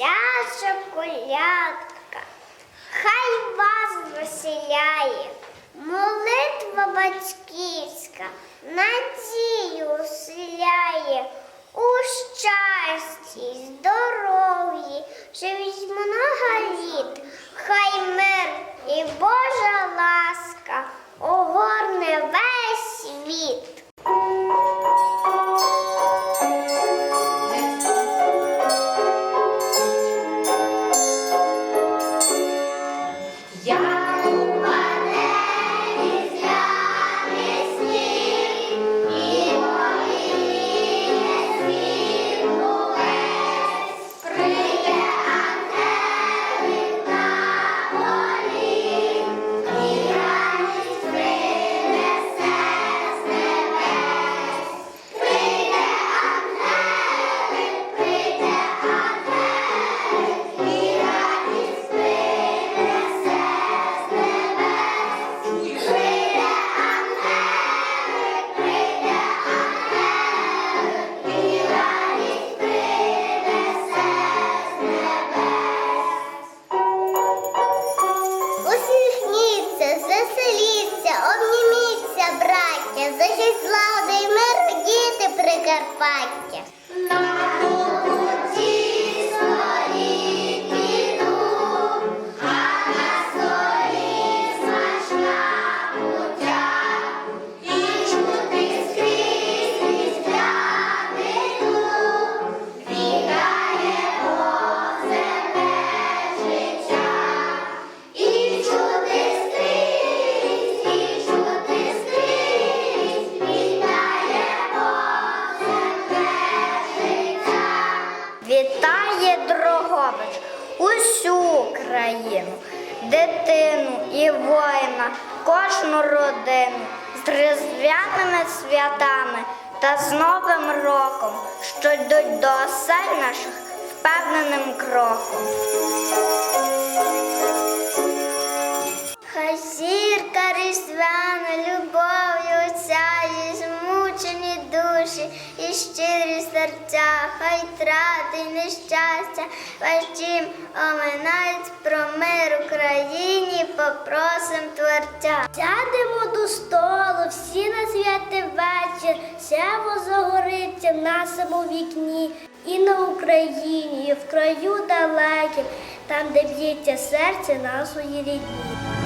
дитяча колядка, хай вас веселяє, молитва батьківська, надію вселяє, у щасті, like. Вітає Дрогобич усю країну, дитину і воїна, кожну родину з різдвяними святами та з Новим роком, що йдуть до осель наших впевненим кроком. Щирі серця, хай трати нещастя, дім оминають про мир Україні, попросим творця. Сядемо до столу, всі на святий вечір, сяво загориться в нашому вікні. І на Україні, і в краю далеким, там, де б'ється серце нашої рідні.